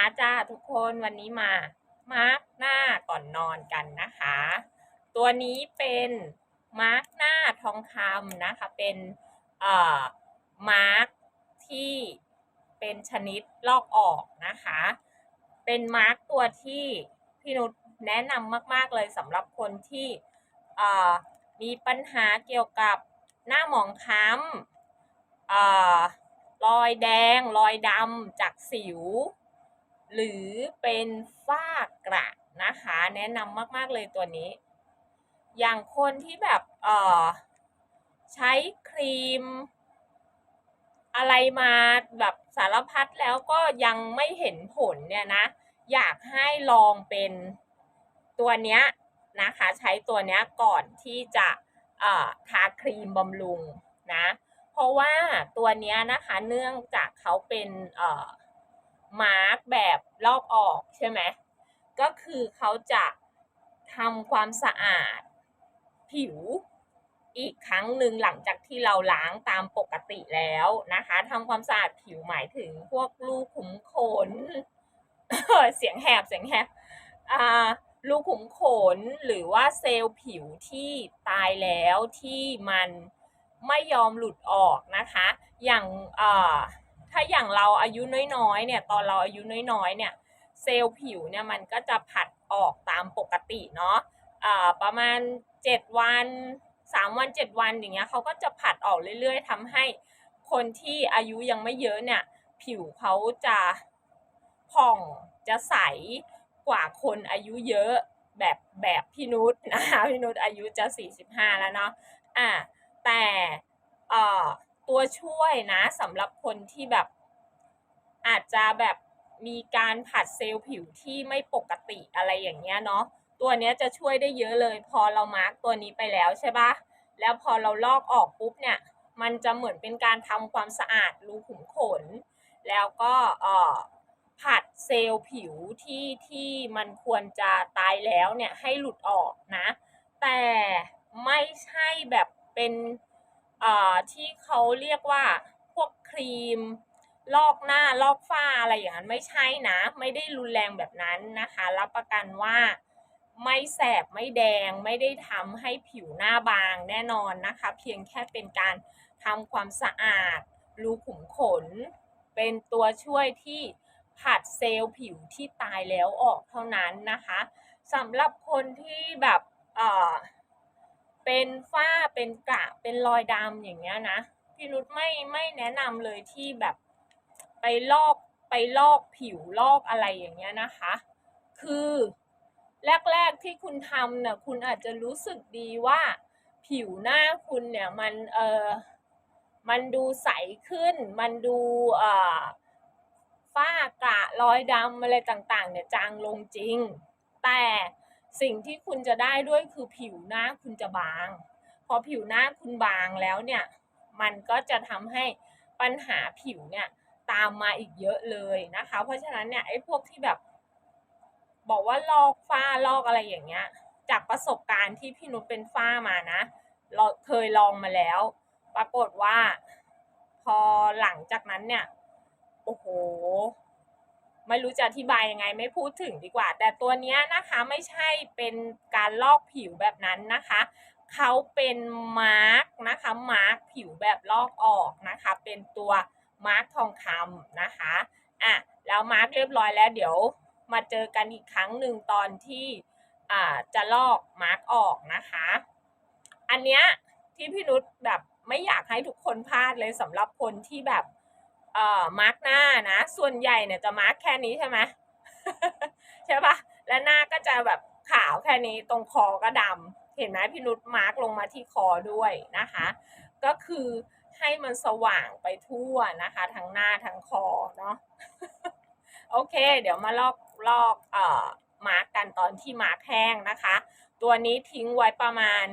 าจ้าทุกคนวันนี้มามาร์กหน้าก่อนนอนกันนะคะ ตัวนี้เป็นมาร์กหน้าทองคำนะคะเป็นเอ่อมาร์กที่เป็นชนิดลอกออกนะคะ เป็นมาร์กตัวที่พี่นุชแนะนำมาก ๆ เลยสำหรับคนที่เอ่อมีปัญหาเกี่ยวกับหน้าหมองคล้ำเอ่อรอยแดง รอยดำจากสิว หรือเป็นฝ้ากระนะคะ แนะนำมาก ๆ เลยตัวนี้ อย่างคนที่แบบเออใช้ครีม อะไรมาแบบสารพัดแล้วก็ยังไม่เห็นผลเนี่ยนะ อยากให้ลองเป็นตัวเนี้ยนะคะ ใช้ตัวเนี้ยก่อนที่จะเอ่อทาครีมบำรุงนะ เพราะว่าตัวเนี้ยนะคะเนื่องจากเขาเป็นเอ่อ มาร์กแบบลอกออกใช่ไหมก็คือเขาจะทำความสะอาดผิวอีกครั้งหนึ่งหลังจากที่เราล้างตามปกติแล้วนะคะทำความสะอาดผิวหมายถึงพวกรูกขุมขน เสียงแหบเสียงแหบอ่ารูขุมขนหรือว่าเซลล์ผิวที่ตายแล้วที่มันไม่ยอมหลุดออกนะคะ อย่างอ่า ถ้าอย่างเราอายุน้อยๆเนี่ยตอนเราอายุน้อยๆเนี่ยเซลล์ผิวเนี่ยมันก็จะผัดออกตามปกติเนาะอ่าประมาณ 7 วันสามวันเจ็ดวันอย่างเงี้ยเขาก็จะผัดออกเรื่อยๆทำให้คนที่อายุยังไม่เยอะเนี่ยผิวเขาจะผ่องจะใสกว่าคนอายุเยอะแบบแบบพี่นุชนะคะพี่นุชอายุจะ 45 แล้วเนาะอะแต่เอ่อ ตัวช่วยนะสำหรับคนที่แบบอาจจะแบบมีการผัดเซลล์ผิวที่ไม่ปกติอะไรอย่างเงี้ยเนาะตัวเนี้ยจะช่วยได้เยอะเลย พอเรามาร์กตัวนี้ไปแล้วใช่ปะแล้วพอเราลอกออกปุ๊บเนี่ยมันจะเหมือนเป็นการทำความสะอาดรูขุมขน แล้วก็เอ่อผัดเซลล์ผิวที่ที่มันควรจะตายแล้วเนี่ยให้หลุดออกนะ แต่ไม่ใช่แบบเป็น ที่เขาเรียกว่าพวกครีม ลอกหน้าลอกฝ้าอะไรอย่างนั้นไม่ใช่นะ ไม่ได้รุนแรงแบบนั้นนะคะ รับประกันว่าไม่แสบไม่แดงไม่ได้ทำให้ผิวหน้าบางแน่นอนนะคะ เพียงแค่เป็นการทำความสะอาด รูขุมขน เป็นตัวช่วยที่ผัดเซลล์ผิวที่ตายแล้วออกเท่านั้นนะคะสำหรับคนที่แบบเอ่อ เป็นฝ้าเป็นกระเป็นรอยดำอย่างเงี้ยนะพี่นุชไม่ไม่แนะนำเลยที่แบบไปลอกไปลอกผิวลอกอะไรอย่างเงี้ยนะคะ คือแรกๆที่คุณทำเนี่ยคุณอาจจะรู้สึกดีว่าผิวหน้าคุณเนี่ยมันเออมันดูใสขึ้น มันดูเอ่อฝ้ากระรอยดำอะไรต่างๆเนี่ยจางลงจริง แต่ สิ่งที่คุณจะได้ด้วยคือผิวหน้าคุณจะบาง พอผิวหน้าคุณบางแล้วเนี่ย มันก็จะทำให้ปัญหาผิวเนี่ยตามมาอีกเยอะเลยนะคะ เพราะฉะนั้นเนี่ยไอ้พวกที่แบบ บอกว่าลอกฝ้าลอกอะไรอย่างเงี้ย จากประสบการณ์ที่พี่นุชเป็นฝ้ามานะเราเคยลองมาแล้ว ปรากฏว่า พอหลังจากนั้นเนี่ย โอ้โห ไม่รู้จะอธิบายยังไงไม่พูดถึงดีกว่า แต่ตัวนี้นะคะไม่ใช่เป็นการลอกผิวแบบนั้นนะคะเขาเป็นมาร์กนะคะมาร์กผิวแบบลอกออกนะคะ เป็นตัวมาร์กทองคำนะคะอะแล้วมาร์กเรียบร้อยแล้วเดี๋ยวมาเจอกันอีกครั้งหนึ่งตอนที่อ่าจะลอกมาร์กออกนะคะ อันเนี้ยที่พี่นุชแบบไม่อยากให้ทุกคนพลาดเลยสำหรับคนที่แบบ เอ่อมาร์กหน้านะ ส่วนใหญ่เนี่ยจะมาร์กแค่นี้ใช่ไหมใช่ปะและหน้าก็จะแบบขาวแค่นี้ตรงคอก็ดำเห็นไหมพี่นุชมาร์กลงมาที่คอด้วยนะคะ ก็คือให้มันสว่างไปทั่วนะคะ ทั้งหน้าทั้งคอเนาะโอเค เดี๋ยวมาลอกลอกเอ่อมาร์กกันตอนที่มาร์กแห้งนะคะ ตัวนี้ทิ้งไว้ประมาณ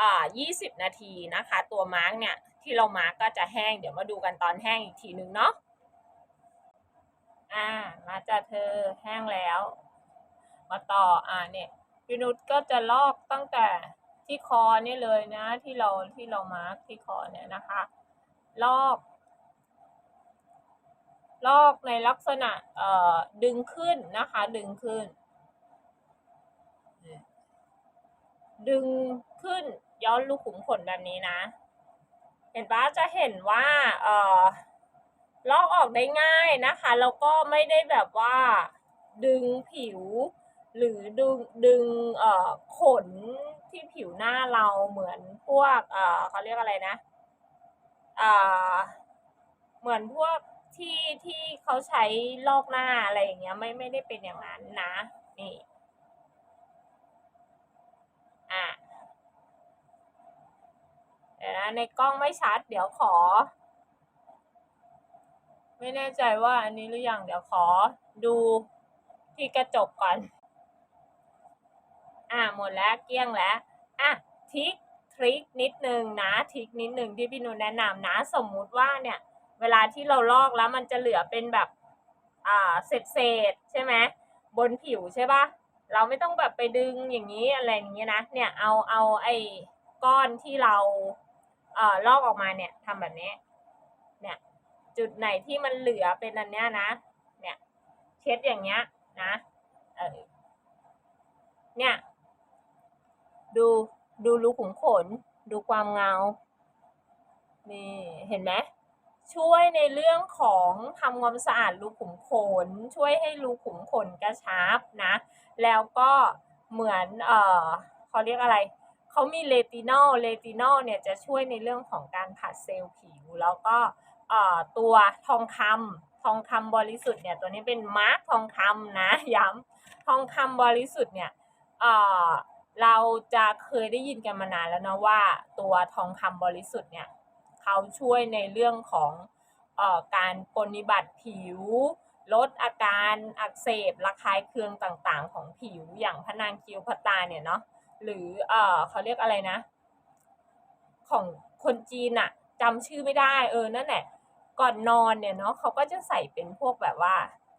อ่า20 นาทีนะคะ ตัวมาร์กเนี่ย ที่เรามากก็จะแห้ง เดี๋ยวมาดูกันตอนแห้งอีกทีนึงเนาะอ่ามาจ้ะเธอแห้งแล้ว มาต่ออ่าเนี่ยพี่นุชก็จะลอกตั้งแต่ที่คอเนี่ยเลยนะ ที่เราที่เรามาร์กที่คอเนี่ยนะคะ ลอก ลอกในลักษณะเอ่อดึงขึ้นนะคะ ดึงขึ้น ดึงขึ้นย้อนลูกขุมขนแบบนี้นะ เห็นปะจะเห็นว่าเอ่อลอกออกได้ง่ายนะคะแล้วก็ไม่ได้แบบว่าดึงผิว หรือดึงดึงเอ่อขนที่ผิวหน้าเราเหมือนพวกเอ่อเขาเรียกอะไรนะเอ่าเหมือนพวกที่ที่เขาใช้ลอกหน้าอะไรอย่างเงี้ยไม่ไม่ได้เป็นอย่างนั้นนะนี่อะ ดี๋ยวนะในกล้องไม่ชัด เดี๋ยวขอ ไม่แน่ใจว่าอันนี้หรืออยังเดี๋ยวขอดูที่กระจกก่อน อะหมดแล้วเกลี้ยงแล้วอะทิกทริคนิดนึงนะทริคนิดนึงที่พี่นุนแนะนำนะสมมุติว่าเนี่ย เวลาที่เราลอกแล้วมันจะเหลือเป็นแบบอ่าเศษเศษใช่ไหมบนผิวใช่ปะเราไม่ต้องแบบไปดึงอย่างนี้อะไรอย่างเงี้ยนะ เนี่ยเอาเอาไอ้ก้อนที่เรา เอ่อลอกออกมาเนี่ยทำแบบนี้ เนี่ย จุดไหนที่มันเหลือเป็นอันเนี้ยนะ เนี่ย เช็ดอย่างเงี้ยนะเออเนี่ย ดูดูรูขุมขน ดูความเงา นี่เห็นไหมช่วยในเรื่องของทำความสะอาดรูขุมขน ช่วยให้รูขุมขนกระชับนะ แล้วก็เหมือน เออเขาเรียกอะไร เขามีเลตินอลเลตินอลเนี่ยจะช่วยในเรื่องของการผัดเซลล์ผิว แล้วก็ตัวทองคำทองคำบริสุทธิ์เนี่ยตัวนี้เป็นมาร์กทองคำนะย้ำทองคำบริสุทธิ์เนี่ยเราจะเคยได้ยินกันมานานแล้วนะว่าตัวทองคำบริสุทธิ์เนี่ยเขาช่วยในเรื่องของออการปฏิบัติผิว ลดอาการอักเสบระคายเคืองต่างๆ ของผิวอย่างพนางคิวพตาเนี่ยเนาะ หรือเออเขาเรียกอะไรนะ ของคนจีนอะจำชื่อไม่ได้ เออนั่นแหละ ก่อนนอนเนี่ยเนาะเขาก็จะใส่เป็นพวกแบบว่า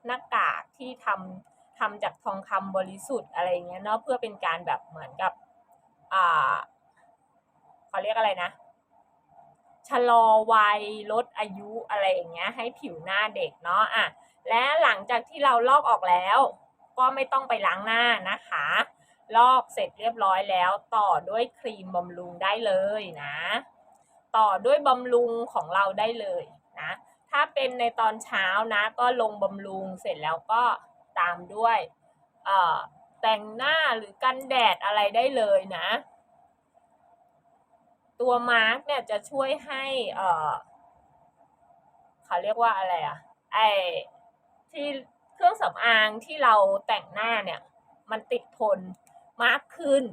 หน้ากากที่ทำทำจากทองคำบริสุทธิ์อะไรเงี้ยเนาะเพื่อเป็นการแบบเหมือนกับอ่าเขาเรียกอะไรนะชะลอวัยลดอายุอะไรอย่างเงี้ย ให้ผิวหน้าเด็กเนาะอะและหลังจากที่เราลอกออกแล้ว ก็ไม่ต้องไปล้างหน้านะคะ ลอกเสร็จเรียบร้อยแล้ว ต่อด้วยครีมบำรุงได้เลยนะ ต่อด้วยบำรุงของเราได้เลยนะ ถ้าเป็นในตอนเช้านะก็ลงบำรุงเสร็จแล้วก็ตามด้วยแต่งหน้าหรือกันแดดอะไรได้เลยนะ ตัวมาร์กเนี่ยจะช่วยให้เอ่อเขาเรียกว่าอะไรอะไอที่เครื่องสำอางที่เราแต่งหน้าเนี่ย มันติดทน มากขึ้น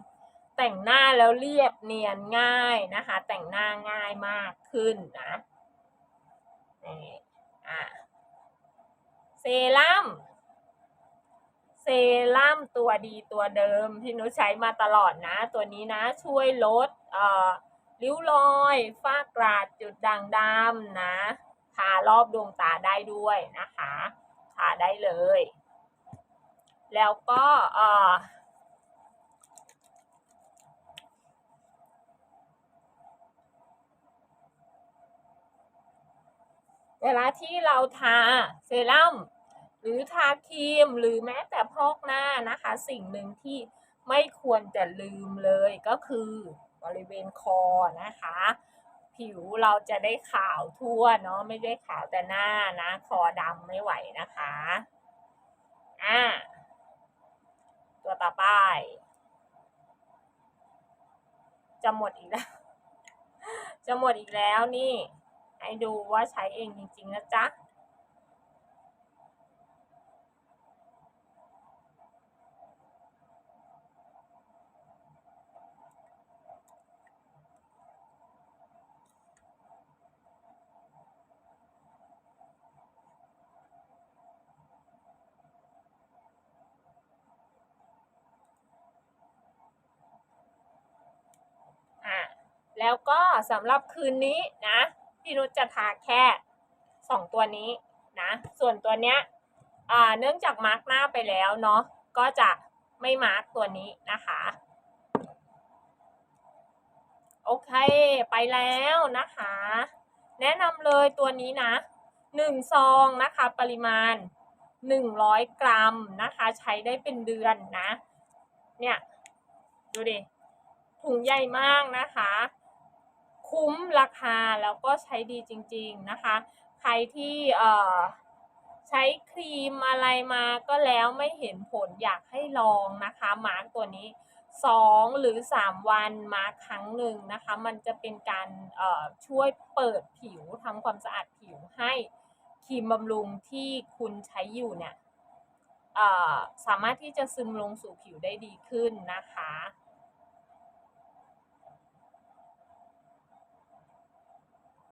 แต่งหน้าแล้วเรียบเนียนง่ายนะคะ แต่งหน้าง่ายมากขึ้นนะนี่อะเซรั่มเซรั่มตัวดีตัวเดิมที่หนูใช้มาตลอดนะ ตัวนี้นะช่วยลดเอ่อริ้วรอยฝ้ากระจุดด่างดำนะทารอบดวงตาได้ด้วยนะคะทาได้เลย แล้วก็เอ่อ เวลาที่เราทาเซรั่มหรือทาครีมหรือแม้แต่พอกหน้านะคะ สิ่งหนึ่งที่ไม่ควรจะลืมเลยก็คือบริเวณคอนะคะ ผิวเราจะได้ขาวทั่วเนาะไม่ได้ขาวแต่หน้านะคอดำไม่ไหวนะคะอ่าตัวต่อไปจะหมดอีกแล้ว จะหมดอีกแล้วนี่ ให้ดูว่าใช้เองจริง ๆ นะจ๊ะอะแล้วก็สำหรับคืนนี้นะ พี่นุชจะทาแค่สองตัวนี้นะ ส่วนตัวเนี้ยอ่าเนื่องจากมาร์กหน้าไปแล้วเนาะก็จะไม่มาร์กตัวนี้นะคะ โอเคไปแล้วนะคะ แนะนำเลยตัวนี้นะ1ซองนะคะปริมาณ100กรัมนะคะ ใช้ได้เป็นเดือนนะ เนี่ย ดูดิถุงใหญ่มากนะคะ คุ้มราคาแล้วก็ใช้ดีจริง ๆนะคะ ใครที่เอ่อใช้ครีมอะไรมาก็แล้วไม่เห็นผลอยากให้ลองนะคะมาร์กตัวนี้ 2 หรือ 3 วันมาร์กครั้งหนึ่งนะคะ มันจะเป็นการเอ่อช่วยเปิดผิวทำความสะอาดผิวให้ครีมบำรุงที่คุณใช้อยู่เนี่ยเอ่อสามารถที่จะซึมลงสู่ผิวได้ดีขึ้นนะคะ